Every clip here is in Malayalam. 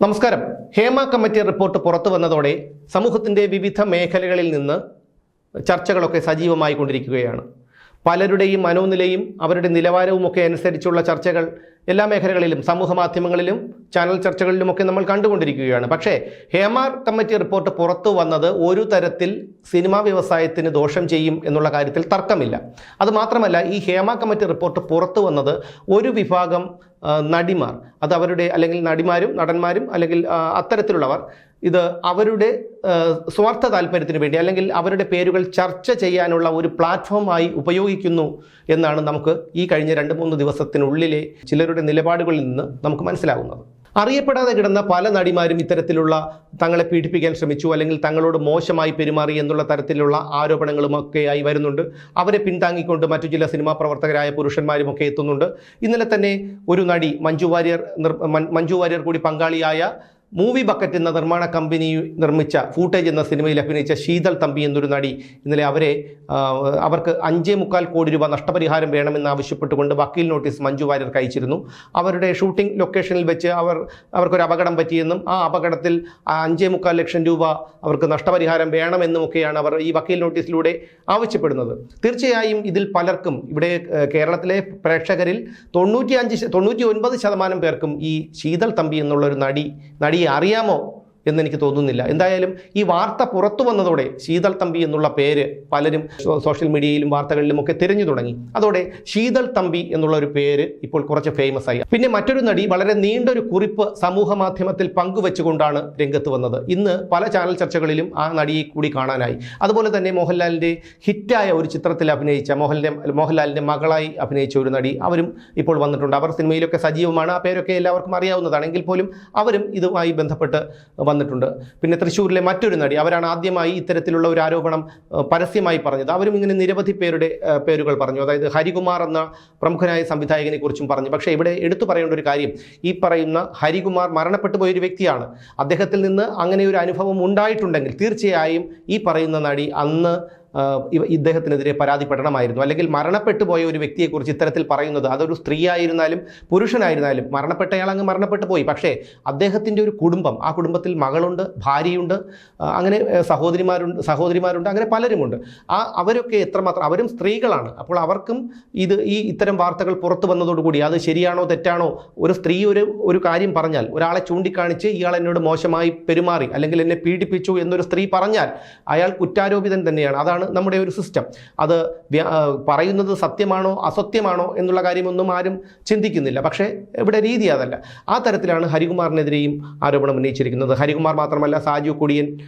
നമസ്കാരം. ഹേമ കമ്മിറ്റി റിപ്പോർട്ട് പുറത്തു വന്നതോടെ സമൂഹത്തിന്റെ വിവിധ മേഖലകളിൽ നിന്ന് ചർച്ചകളൊക്കെ സജീവമായി കൊണ്ടിരിക്കുകയാണ് പലരുടെയും മനോനിലയും അവരുടെ നിലവാരവും ഒക്കെ അനുസരിച്ചുള്ള ചർച്ചകൾ എല്ലാ മേഖലകളിലും സമൂഹ മാധ്യമങ്ങളിലും ചാനൽ ചർച്ചകളിലുമൊക്കെ നമ്മൾ കണ്ടുകൊണ്ടിരിക്കുകയാണ്. പക്ഷേ ഹേമാർ കമ്മിറ്റി റിപ്പോർട്ട് പുറത്തു വന്നത് ഒരു തരത്തിൽ സിനിമാ വ്യവസായത്തിന് ദോഷം ചെയ്യും എന്നുള്ള കാര്യത്തിൽ തർക്കമില്ല. അതുമാത്രമല്ല ഈ ഹേമ കമ്മിറ്റി റിപ്പോർട്ട് പുറത്തു വന്നത് ഒരു വിഭാഗം നടിമാർ അത് അവരുടെ അല്ലെങ്കിൽ നടിമാരും നടന്മാരും അല്ലെങ്കിൽ അത്തരത്തിലുള്ളവർ ഇത് അവരുടെ സ്വാർത്ഥ താല്പര്യത്തിന് വേണ്ടി അല്ലെങ്കിൽ അവരുടെ പേരുകൾ ചർച്ച ചെയ്യാനുള്ള ഒരു പ്ലാറ്റ്ഫോമായി ഉപയോഗിക്കുന്നു എന്നാണ് നമുക്ക് ഈ കഴിഞ്ഞ രണ്ട് മൂന്ന് ദിവസത്തിനുള്ളിലെ ചിലരുടെ നിലപാടുകളിൽ നിന്ന് നമുക്ക് മനസ്സിലാകുന്നത് അറിയപ്പെടാതെ കിടന്ന പല നടിമാരും ഇത്തരത്തിലുള്ള തങ്ങളെ പീഡിപ്പിക്കാൻ ശ്രമിച്ചു അല്ലെങ്കിൽ തങ്ങളോട് മോശമായി പെരുമാറി എന്നുള്ള തരത്തിലുള്ള ആരോപണങ്ങളുമൊക്കെയായി വരുന്നുണ്ട്. അവരെ പിന്താങ്ങിക്കൊണ്ട് മറ്റു ചില സിനിമാ പ്രവർത്തകരായ പുരുഷന്മാരും ഒക്കെ എത്തുന്നുണ്ട്. ഇന്നലെ തന്നെ ഒരു നടി മഞ്ജു വാര്യർ മഞ്ജു വാര്യർ കൂടി പങ്കാളിയായ മൂവി ബക്കറ്റ് എന്ന നിർമ്മാണ കമ്പനി നിർമ്മിച്ച ഫൂട്ടേജ് എന്ന സിനിമയിൽ അഭിനയിച്ച ശീതൾ തമ്പി എന്നൊരു നടി ഇന്നലെ അവരെ അവർക്ക് അഞ്ചേ മുക്കാൽ കോടി രൂപ നഷ്ടപരിഹാരം വേണമെന്ന് ആവശ്യപ്പെട്ടുകൊണ്ട് വക്കീൽ നോട്ടീസ് മഞ്ജു വാര്യർക്ക് അയച്ചിരുന്നു. അവരുടെ ഷൂട്ടിംഗ് ലൊക്കേഷനിൽ വെച്ച് അവർ അവർക്കൊരു അപകടം പറ്റിയെന്നും ആ അപകടത്തിൽ അഞ്ചേ മുക്കാൽ ലക്ഷം രൂപ അവർക്ക് നഷ്ടപരിഹാരം വേണമെന്നുമൊക്കെയാണ് അവർ ഈ വക്കീൽ നോട്ടീസിലൂടെ ആവശ്യപ്പെടുന്നത്. തീർച്ചയായും ഇതിൽ പലർക്കും ഇവിടെ കേരളത്തിലെ പ്രേക്ഷകരിൽ തൊണ്ണൂറ്റി അഞ്ച് തൊണ്ണൂറ്റി ഒൻപത് ശതമാനം പേർക്കും ഈ ശീതൾ തമ്പി എന്നുള്ള ഒരു നടി നടിയെ അറിയാമോ എന്നെനിക്ക് തോന്നുന്നില്ല. എന്തായാലും ഈ വാർത്ത പുറത്തു വന്നതോടെ ശീതൾ തമ്പി എന്നുള്ള പേര് പലരും സോഷ്യൽ മീഡിയയിലും വാർത്തകളിലും ഒക്കെ തിരഞ്ഞു തുടങ്ങി. അതോടെ ശീതൾ തമ്പി എന്നുള്ള ഒരു പേര് ഇപ്പോൾ കുറച്ച് ഫേമസ് ആയി. പിന്നെ മറ്റൊരു നടി വളരെ നീണ്ടൊരു കുറിപ്പ് സമൂഹ മാധ്യമത്തിൽ പങ്കുവെച്ചുകൊണ്ടാണ് രംഗത്ത് വന്നത്. ഇന്ന് പല ചാനൽ ചർച്ചകളിലും ആ നടിയെ കൂടി കാണാനായി. അതുപോലെ തന്നെ മോഹൻലാലിന്റെ ഹിറ്റായ ഒരു ചിത്രത്തിൽ അഭിനയിച്ച മോഹൻലാലിന്റെ മോഹൻലാലിന്റെ മകളായി അഭിനയിച്ച ഒരു നടി അവരും ഇപ്പോൾ വന്നിട്ടുണ്ട്. അവർ സിനിമയിലൊക്കെ സജീവമാണ്. ആ പേരൊക്കെ എല്ലാവർക്കും അറിയാവുന്നതാണെങ്കിൽ പോലും അവരും ഇതുമായി ബന്ധപ്പെട്ട് വന്നിട്ടുണ്ട്. പിന്നെ തൃശ്ശൂരിലെ മറ്റൊരു നടി അവരാണ് ആദ്യമായി ഇത്തരത്തിലുള്ള ഒരു ആരോപണം പരസ്യമായി പറഞ്ഞത്. അവരും ഇങ്ങനെ നിരവധി പേരുടെ പേരുകൾ പറഞ്ഞു. അതായത് ഹരികുമാർ എന്ന പ്രമുഖനായ സംവിധായകനെ കുറിച്ചും പറഞ്ഞു. പക്ഷേ ഇവിടെ എടുത്തു പറയേണ്ട ഒരു കാര്യം ഈ പറയുന്ന ഹരികുമാർ മരണപ്പെട്ടു പോയൊരു വ്യക്തിയാണ്. അദ്ദേഹത്തിൽ നിന്ന് അങ്ങനെ ഒരു അനുഭവം ഉണ്ടായിട്ടുണ്ടെങ്കിൽ തീർച്ചയായും ഈ പറയുന്ന നടി അന്ന് ഇദ്ദേഹത്തിനെതിരെ പരാതിപ്പെടണമായിരുന്നു. അല്ലെങ്കിൽ മരണപ്പെട്ടു പോയ ഒരു വ്യക്തിയെക്കുറിച്ച് ഇത്തരത്തിൽ പറയുന്നത് അതൊരു സ്ത്രീ ആയിരുന്നാലും പുരുഷനായിരുന്നാലും മരണപ്പെട്ടയാൾ അങ്ങ് മരണപ്പെട്ടു പോയി. പക്ഷേ അദ്ദേഹത്തിന്റെ ഒരു കുടുംബം ആ കുടുംബത്തിൽ മകളുണ്ട് ഭാര്യയുണ്ട് അങ്ങനെ സഹോദരിമാരുണ്ട് സഹോദരിമാരുണ്ട് അങ്ങനെ പലരുമുണ്ട്. ആ അവരൊക്കെ എത്രമാത്രം അവരും സ്ത്രീകളാണ്. അപ്പോൾ അവർക്കും ഇത് ഈ ഇത്തരം വാർത്തകൾ പുറത്തു വന്നതോടുകൂടി അത് ശരിയാണോ തെറ്റാണോ ഒരു സ്ത്രീ ഒരു ഒരു കാര്യം പറഞ്ഞാൽ ഒരാളെ ചൂണ്ടിക്കാണിച്ച് ഇയാൾ എന്നോട് മോശമായി പെരുമാറി അല്ലെങ്കിൽ എന്നെ പീഡിപ്പിച്ചു എന്നൊരു സ്ത്രീ പറഞ്ഞാൽ അയാൾ കുറ്റാരോപിതൻ തന്നെയാണ്. അതാണ് നമ്മുടെ ഒരു സിസ്റ്റം അത് പറയുന്നത് സത്യമാണോ അസത്യമാണോ എന്നുള്ള കാര്യമൊന്നും ആരും ചിന്തിക്കുന്നില്ല. പക്ഷേ ഇവിടെ രീതി അതല്ല. ആ തരത്തിലാണ് ഹരികുമാറിനെതിരെയും ആരോപണം ഉന്നയിച്ചിരിക്കുന്നത്. ഹരികുമാർ മാത്രമല്ല സാജു കുടിയൻ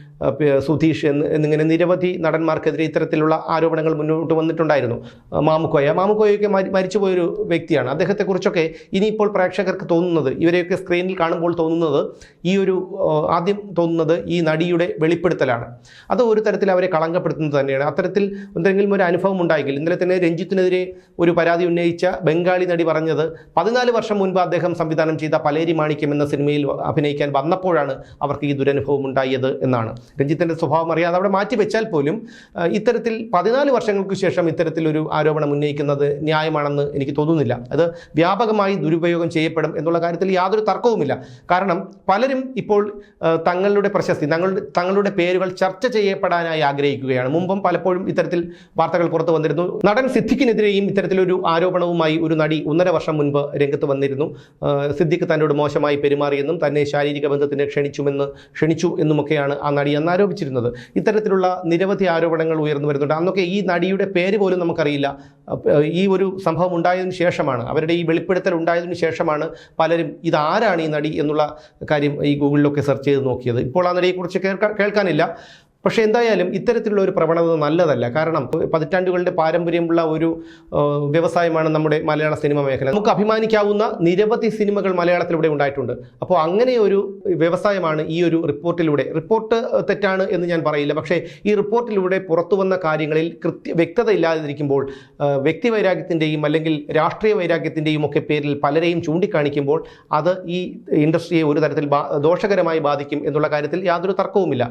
സുധീഷ് എന്ന് എന്നിങ്ങനെ നിരവധി നടന്മാർക്കെതിരെ ഇത്തരത്തിലുള്ള ആരോപണങ്ങൾ മുന്നോട്ട് വന്നിട്ടുണ്ടായിരുന്നു. മാമുക്കോയ. മാമുക്കോയൊക്കെ മരി- മരിച്ചുപോയൊരു വ്യക്തിയാണ്. അദ്ദേഹത്തെക്കുറിച്ചൊക്കെ ഇനിയിപ്പോൾ പ്രേക്ഷകർക്ക് തോന്നുന്നത് ഇവരെയൊക്കെ സ്ക്രീനിൽ കാണുമ്പോൾ തോന്നുന്നത് ഈ ഒരു ആദ്യം തോന്നുന്നത് ഈ നടിയുടെ വെളിപ്പെടുത്തലാണ്. അത് ഒരു തരത്തിൽ അവരെ കളങ്കപ്പെടുത്തുന്നത് തന്നെയാണ്. അത്തരത്തിൽ എന്തെങ്കിലും ഒരു അനുഭവം ഉണ്ടായെങ്കിൽ ഇന്നലെ തന്നെ രഞ്ജിത്തിനെതിരെ ഒരു പരാതി ഉന്നയിച്ച ബംഗാളി നടി പറഞ്ഞത് പതിനാല് വർഷം മുൻപ് അദ്ദേഹം സംവിധാനം ചെയ്ത പലേരി മാണിക്യം എന്ന സിനിമയിൽ അഭിനയിക്കാൻ വന്നപ്പോഴാണ് അവർക്ക് ഈ ദുരനുഭവം ഉണ്ടായത് എന്നാണ്. രഞ്ജിത്തിന്റെ സ്വഭാവം അറിയാതെ അവിടെ മാറ്റിവെച്ചാൽ പോലും ഇത്തരത്തിൽ പതിനാല് വർഷങ്ങൾക്ക് ശേഷം ഇത്തരത്തിലൊരു ആരോപണം ഉന്നയിക്കുന്നത് ന്യായമാണെന്ന് എനിക്ക് തോന്നുന്നില്ല. അത് വ്യാപകമായി ദുരുപയോഗം ചെയ്യപ്പെടും എന്നുള്ള കാര്യത്തിൽ യാതൊരു തർക്കവുമില്ല. കാരണം പലരും ഇപ്പോൾ തങ്ങളുടെ പ്രശസ്തി തങ്ങളുടെ തങ്ങളുടെ പേരുകൾ ചർച്ച ചെയ്യപ്പെടാനായി ആഗ്രഹിക്കുകയാണ്. മുമ്പും പലപ്പോഴും ഇത്തരത്തിൽ വാർത്തകൾ പുറത്തു വന്നിരുന്നു. നടൻ സിദ്ദിഖിനെതിരെയും ഇത്തരത്തിലൊരു ആരോപണവുമായി ഒരു നടി ഒന്നര വർഷം മുൻപ് രംഗത്ത് വന്നിരുന്നു. സിദ്ദിഖ് തന്നോട് മോശമായി പെരുമാറിയെന്നും തന്നെ ശാരീരിക ബന്ധത്തിന് ക്ഷണിച്ചുമെന്ന് ക്ഷണിച്ചു എന്നുമൊക്കെയാണ് ആ നടി അന്ന് ആരോപിച്ചിരുന്നത് ഇത്തരത്തിലുള്ള നിരവധി ആരോപണങ്ങൾ ഉയർന്നു വരുന്നുണ്ട്. അന്നൊക്കെ ഈ നടിയുടെ പേര് പോലും നമുക്കറിയില്ല. ഈ ഒരു സംഭവം ഉണ്ടായതിനു ശേഷമാണ് അവരുടെ ഈ വെളിപ്പെടുത്തൽ ഉണ്ടായതിനു ശേഷമാണ് പലരും ഇതാരാണ് ഈ നടി എന്നുള്ള കാര്യം ഈ ഗൂഗിളിലൊക്കെ സെർച്ച് ചെയ്ത് നോക്കിയത്. ഇപ്പോൾ ആ നടിയെക്കുറിച്ച് കേൾക്കാൻ കേൾക്കാനില്ല. പക്ഷേ എന്തായാലും ഇത്തരത്തിലുള്ള ഒരു പ്രവണത നല്ലതല്ല. കാരണം പതിറ്റാണ്ടുകളുടെ പാരമ്പര്യമുള്ള ഒരു വ്യവസായമാണ് നമ്മുടെ മലയാള സിനിമ മേഖല. നമുക്ക് അഭിമാനിക്കാവുന്ന നിരവധി സിനിമകൾ മലയാളത്തിലൂടെ ഉണ്ടായിട്ടുണ്ട്. അപ്പോൾ അങ്ങനെ ഒരു വ്യവസായമാണ് ഈ ഒരു റിപ്പോർട്ടിലൂടെ. റിപ്പോർട്ട് തെറ്റാണ് എന്ന് ഞാൻ പറയില്ല. പക്ഷേ ഈ റിപ്പോർട്ടിലൂടെ പുറത്തു വന്ന കാര്യങ്ങളിൽ കൃത്യ വ്യക്തത ഇല്ലാതിരിക്കുമ്പോൾ വ്യക്തി വൈരാഗ്യത്തിന്റെയും അല്ലെങ്കിൽ രാഷ്ട്രീയ വൈരാഗ്യത്തിന്റെയും ഒക്കെ പേരിൽ പലരെയും ചൂണ്ടിക്കാണിക്കുമ്പോൾ അത് ഈ ഇൻഡസ്ട്രിയെ ഒരു തരത്തിൽ ദോഷകരമായി ബാധിക്കും എന്നുള്ള കാര്യത്തിൽ യാതൊരു തർക്കവുമില്ല.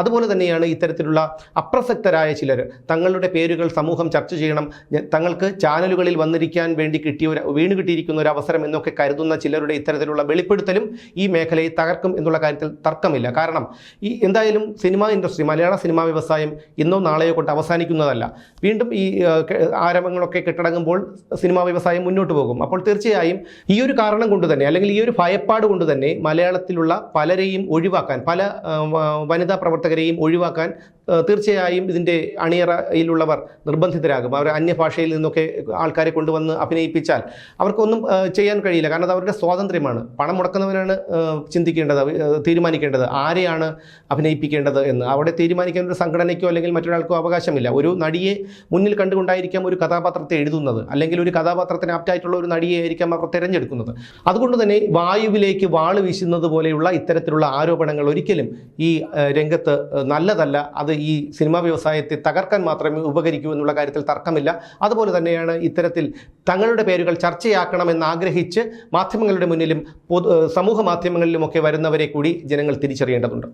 അതുപോലെ തന്നെയാണ് തന്നെയാണ് ഇത്തരത്തിലുള്ള അപ്രസക്തരായ ചിലർ. തങ്ങളുടെ പേരുകൾ സമൂഹം ചർച്ച ചെയ്യണം. തങ്ങൾക്ക് ചാനലുകളിൽ വന്നിരിക്കാൻ വേണ്ടി കിട്ടിയ ഒരു വീണ് കിട്ടിയിരിക്കുന്ന ഒരു അവസരം എന്നൊക്കെ കരുതുന്ന ചിലരുടെ ഇത്തരത്തിലുള്ള വെളിപ്പെടുത്തലും ഈ മേഖലയെ തകർക്കും എന്നുള്ള കാര്യത്തിൽ തർക്കമില്ല. കാരണം ഈ എന്തായാലും സിനിമാ ഇൻഡസ്ട്രി മലയാള സിനിമാ വ്യവസായം ഇന്നോ നാളെയോ കൊണ്ട് അവസാനിക്കുന്നതല്ല. വീണ്ടും ഈ ആരംഭങ്ങളൊക്കെ കെട്ടടങ്ങുമ്പോൾ സിനിമാ വ്യവസായം മുന്നോട്ട് പോകും. അപ്പോൾ തീർച്ചയായും ഈ ഒരു കാരണം കൊണ്ട് തന്നെ അല്ലെങ്കിൽ ഈ ഒരു ഭയപ്പാട് കൊണ്ട് തന്നെ മലയാളത്തിലുള്ള പലരെയും ഒഴിവാക്കാൻ പല വനിതാ പ്രവർത്തകരെയും ഒഴിവാക്കാൻ ആ, തീർച്ചയായും ഇതിന്റെ അണിയറയിലുള്ളവർ നിർബന്ധിതരാകും. അവർ അന്യഭാഷയിൽ നിന്നൊക്കെ ആൾക്കാരെ കൊണ്ടുവന്ന് അഭിനയിപ്പിച്ചാൽ അവർക്കൊന്നും ചെയ്യാൻ കഴിയില്ല. കാരണം അത് അവരുടെ സ്വാതന്ത്ര്യമാണ്. പണം മുടക്കുന്നവരാണ് ചിന്തിക്കേണ്ടത് തീരുമാനിക്കേണ്ടത്. ആരെയാണ് അഭിനയിപ്പിക്കേണ്ടത് എന്ന്. അവിടെ തീരുമാനിക്കാൻ ഒരു സംഘടനയ്ക്കോ അല്ലെങ്കിൽ മറ്റൊരാൾക്കോ അവകാശമില്ല. ഒരു നടിയെ മുന്നിൽ കണ്ടുകൊണ്ടായിരിക്കാം ഒരു കഥാപാത്രത്തെ എഴുതുന്നത്. അല്ലെങ്കിൽ ഒരു കഥാപാത്രത്തിന് ആപ്റ്റായിട്ടുള്ള ഒരു നടിയെ ആയിരിക്കാം അവർ തിരഞ്ഞെടുക്കുന്നത്. അതുകൊണ്ട് തന്നെ വായുവിലേക്ക് വാൾ വീശുന്നത് പോലെയുള്ള ഇത്തരത്തിലുള്ള ആരോപണങ്ങൾ ഒരിക്കലും ഈ രംഗത്ത് ആ, നല്ലതല്ല. അത് ഈ സിനിമാ വ്യവസായത്തെ തകർക്കാൻ മാത്രമേ ഉപകരിക്കൂ എന്നുള്ള കാര്യത്തിൽ തർക്കമില്ല. അതുപോലെ തന്നെയാണ് ഇത്തരത്തിൽ തങ്ങളുടെ പേരുകൾ ചർച്ചയാക്കണമെന്നാഗ്രഹിച്ച് മാധ്യമങ്ങളുടെ മുന്നിലും പൊതു സമൂഹ മാധ്യമങ്ങളിലുമൊക്കെ വരുന്നവരെ കൂടി ജനങ്ങൾ തിരിച്ചറിയേണ്ടതുണ്ട്.